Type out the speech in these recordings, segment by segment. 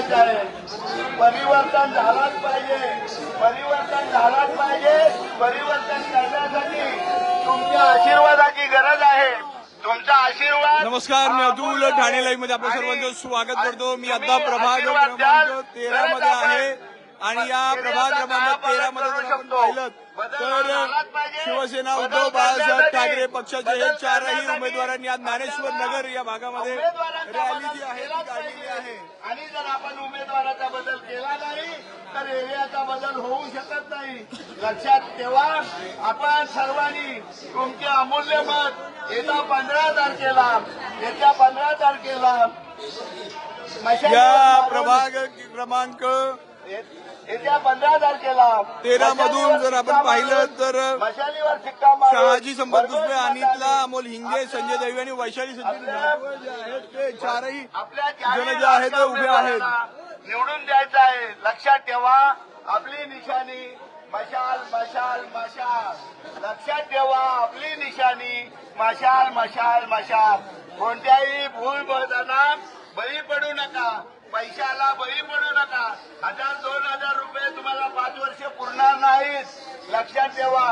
करायचं. आहे परिवर्तन झालाच पाहिजे. परिवर्तन झालाच पाहिजे. परिवर्तन करण्यासाठी तुमच्या आशीर्वादाची गरज आहे. तुमचा आशीर्वाद नमस्कार मी अतुल ठाणे लाईव्हमध्ये आपलं सर्वांचं स्वागत करतो. मी आता प्रभाग क्रमांक तेरा मध्ये आहे. आणि या प्रभाग क्रमांक तेरा मध्ये पाहिलं तर शिवसेना उद्धव बाळासाहेब ठाकरे पक्षाचे हे चारही उमेदवारांनी आज ज्ञानेश्वर नगर या भागामध्ये रॅली जी आहे ती काढलेली आहे. आणि जर आपण उमेदवाराचा बदल केला नाही तर एरियाचा बदल होऊ शकत नाही. लक्षात ठेवा आपण सर्वांनी तुमचे अमूल्य मत येत्या पंधरा तारखेला येत्या पंधरा तारखेला या प्रभाग क्रमांक येत्या पंधरा तारखेला तेरा मधून जर आपण पाहिलं तर शिक्का शहाजी संपत दुसरे अनितला अमोल हिंगे संजय दैवी आणि वैशाली संजय जे आहेत ते चारही आपल्या जण जे आहेत ते उभे आहेत. निवडून द्यायचं आहे. लक्षात ठेवा आपली निशाणी मशाल मशाल मशाल. लक्षात ठेवा आपली निशाणी मशाल मशाल मशाल. कोणत्याही भूल बोलताना बळी पडू नका. पैशाला बळी पडू नका. हजार दोन हजार रुपये तुम्हाला पाच वर्ष पुरणार नाहीत. लक्षात ठेवा.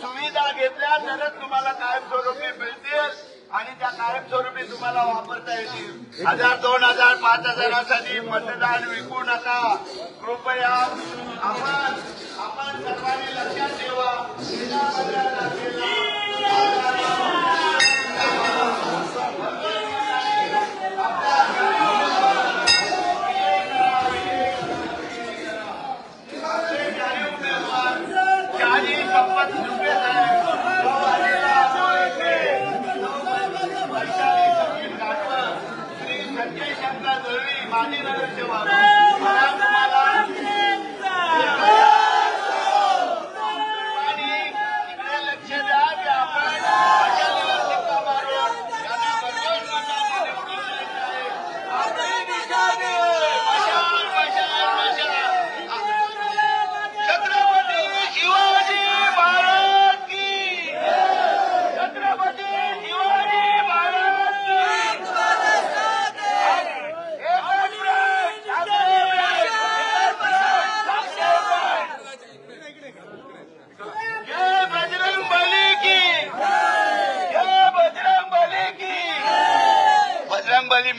सुविधा घेतल्या तरच तुम्हाला कायमस्वरूपी मिळतील आणि त्या कायमस्वरूपी तुम्हाला वापरता येतील. हजार दोन हजार पाच हजारासाठी मतदान विकू नका. कृपया आपण आपण सर्वांनी लक्षात ठेवा. Amen.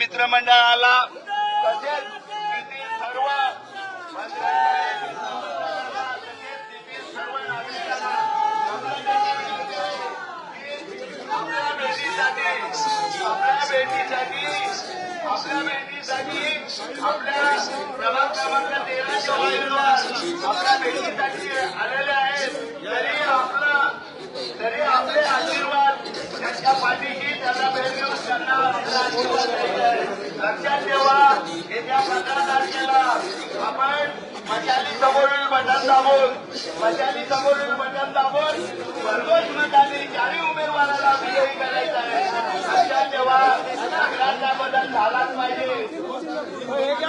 मित्रमंडळाला तसेच सर्व सर्व नागरिकांना आपल्या भेटीसाठी आपल्या भेटीसाठी आपल्या भेटीसाठी आपल्या क्रमांक तेराच्या वाहिनीवर आपल्या भेटीसाठी आलेले आहेत तरी आपला तरी आपले आशीर्वाद त्यांच्या पाठीशी लक्षात ठेवा येत्या पंधरा तारखेला आपण मशाली समोरील बटन दाबून मशाली समोरील बटन दाबून भरघोस मतांनी चारही उमेदवाराला विजयी करायचा आहे लक्षात ठेवा सगळ्यांचा बदल झालाच पाहिजे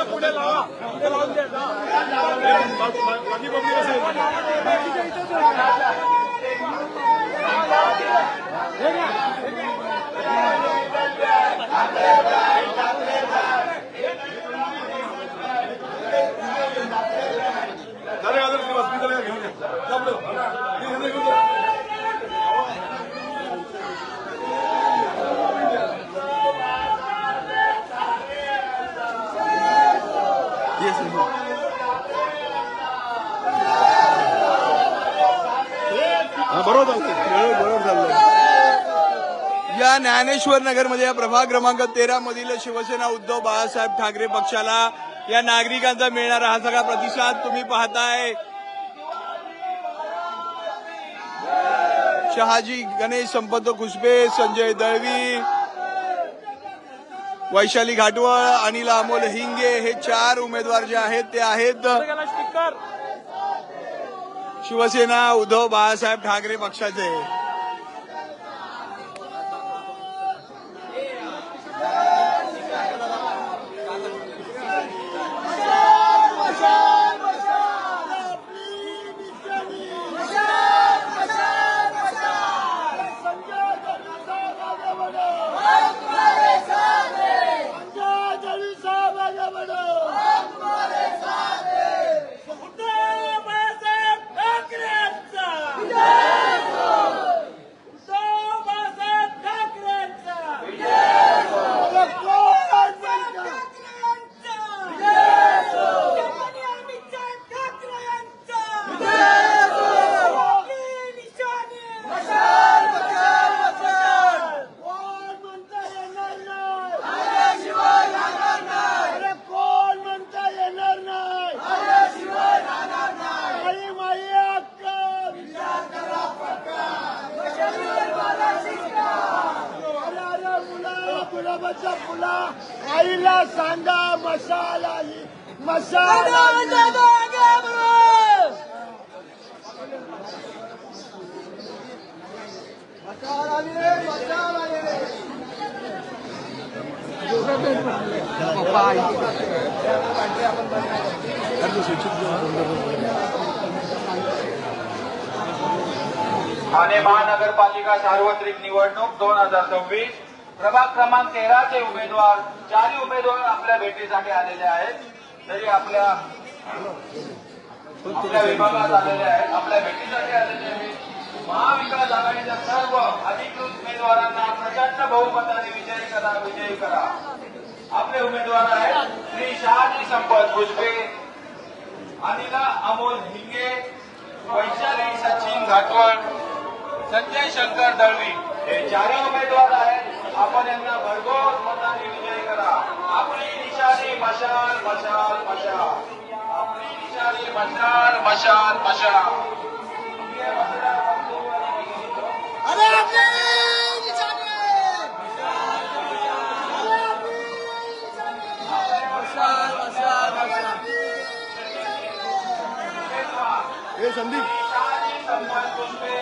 पुढे लावा पुढे लावून द्या. बरोबर. बरोबर चाललंय या ज्ञानेश्वर नगरमध्ये या प्रभाग क्रमांक तेरा मधील शिवसेना उद्धव बाळासाहेब ठाकरे पक्षाला या नागरिकांचा मिळणारा हा सगळा प्रतिसाद तुम्ही पाहताय. शहाजी गणेश संपत खुसबे संजय दळवी वैशाली घाटवळ अनिल अमोल हिंगे हे चार उमेदवार जे आहेत ते आहेत. शिवसेना उद्धव बाळासाहेब ठाकरे पक्षाचे. ठाणे महानगरपालिका सार्वत्रिक निवडणूक दोन हजार सव्वीस प्रभाग क्रमांक तेराचे उमेदवार चारही उमेदवार आपल्या भेटीसाठी आलेले आहेत. तरी आपल्या आपल्या विभागात आलेले आहेत आपल्या भेटीसाठी आलेले आहेत. महाविकास आघाडीच्या सर्व अधिकृत उमेदवारांना प्रचंड बहुमताने विजयी करा विजयी करा. आपले उमेदवार आहेत श्री शहाजी संपत भुजबे अनिला अमोल हिंगे वैशाली सचिन घाटवळ संजय शंकर दळवी. हे चारही उमेदवार आहेत. आपण यांना भरघोस मशाल मशाल मशाल आपली निशाणी मशाल मशाल मशाल अरे आपली निशाणी आहे. अरे आपली निशाणी आहे. हे संदीप शहाजी संपत भुजबे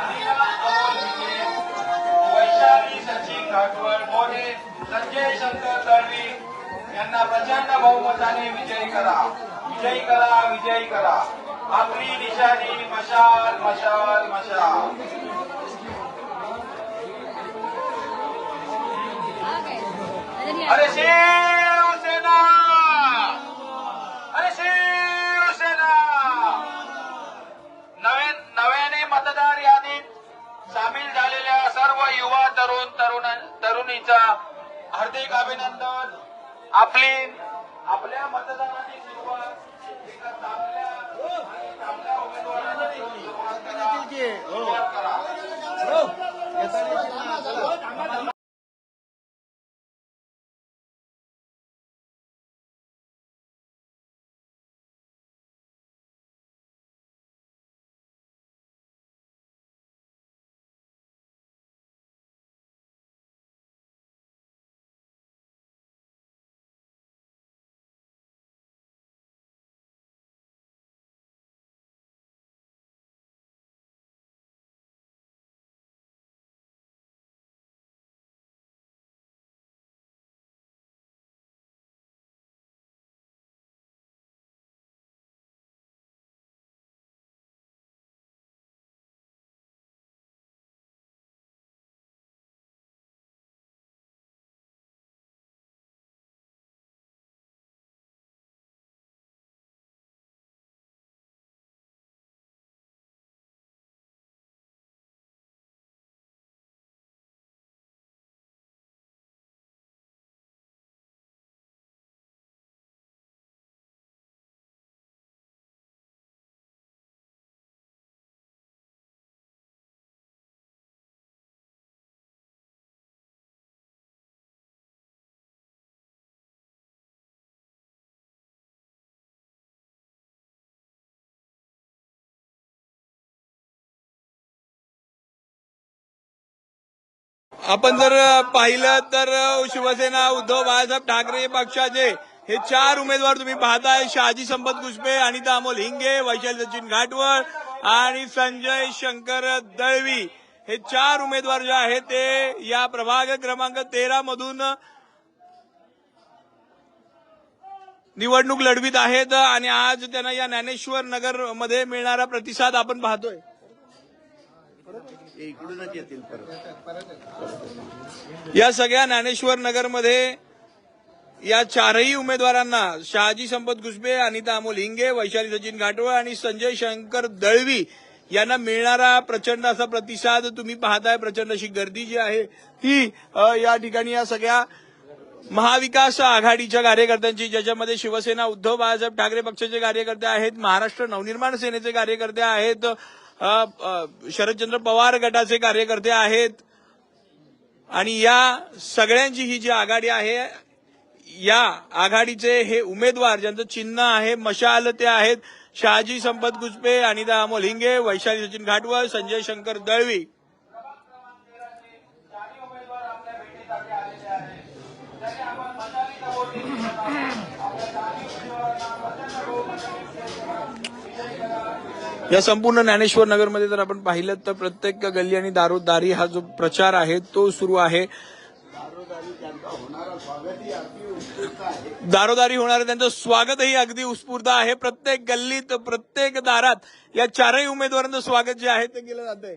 अनिला अमोल हिंगे वैशाली सचिन घाटवळ मोरे संजय शंकर दळवी यांना प्रचंड बहुमताने विजयी करा. विजयी करा विजयी करा. आपली निशाणी मशाल मशाल मशाल. अरे शिवसेना अरे शिवसेना नवे नव्याने मतदार यादीत सामील झालेल्या सर्व युवा तरुण तरुण तरुणीचा हार्दिक अभिनंदन. आपली आपल्या मतदानाची सुरुवात आपण जर पाहिलं तर शिवसेना उद्धव बाळासाहेब ठाकरे पक्षाचे हे चार उमेदवार तुम्ही पाहताय. शहाजी संपत घुसपे अनिता अमोल हिंगे वैशाली सचिन घाटवळ आणि संजय शंकर दळवी हे चार उमेदवार जे आहेत ते या प्रभाग क्रमांक तेरा मधून निवडणूक लढवीत आहेत आणि आज त्यांना या ज्ञानेश्वर नगरमध्ये मिळणारा प्रतिसाद आपण पाहतोय. इकडूनच येतील परत. या सगळ्या ज्ञानेश्वर नगरमध्ये या चारही उमेदवारांना शहाजी संपत घुसबे अनिता अमोल हिंगे वैशाली सचिन घाटवळ आणि संजय शंकर दळवी यांना मिळणारा प्रचंड असा प्रतिसाद तुम्ही पाहताय. प्रचंड अशी गर्दी जी आहे ती या ठिकाणी या सगळ्या महाविकास आघाडीच्या कार्यकर्त्यांची ज्याच्यामध्ये शिवसेना उद्धव बाळासाहेब ठाकरे पक्षाचे कार्यकर्ते आहेत महाराष्ट्र नवनिर्माण सेनेचे कार्यकर्ते आहेत शरदचंद्र पवार गटाचे कार्यकर्ते आहेत. आणि या सगळ्यांची ही जी आघाडी आहे या आघाडीचे हे उमेदवार ज्यांचं चिन्ह आहे मशाल ते आहेत. शहाजी संपत गुजपे अनिता अमोल हिंगे वैशाली सचिन घाटवळ संजय शंकर दळवी चारही उमेदवार आपल्या भेटीसाठी आलेले आहेत तरी आपण या संपूर्ण ज्ञानेश्वर नगरमध्ये जर आपण पाहिलं तर प्रत्येक गल्ली आणि दारोदारी हा जो प्रचार आहे तो सुरू आहे. दारोदारी होणारं त्यांचं स्वागतही अगदी उत्स्फूर्त आहे. प्रत्येक गल्लीत प्रत्येक दारात या चारही उमेदवारांचं स्वागत जे आहे ते केलं जात आहे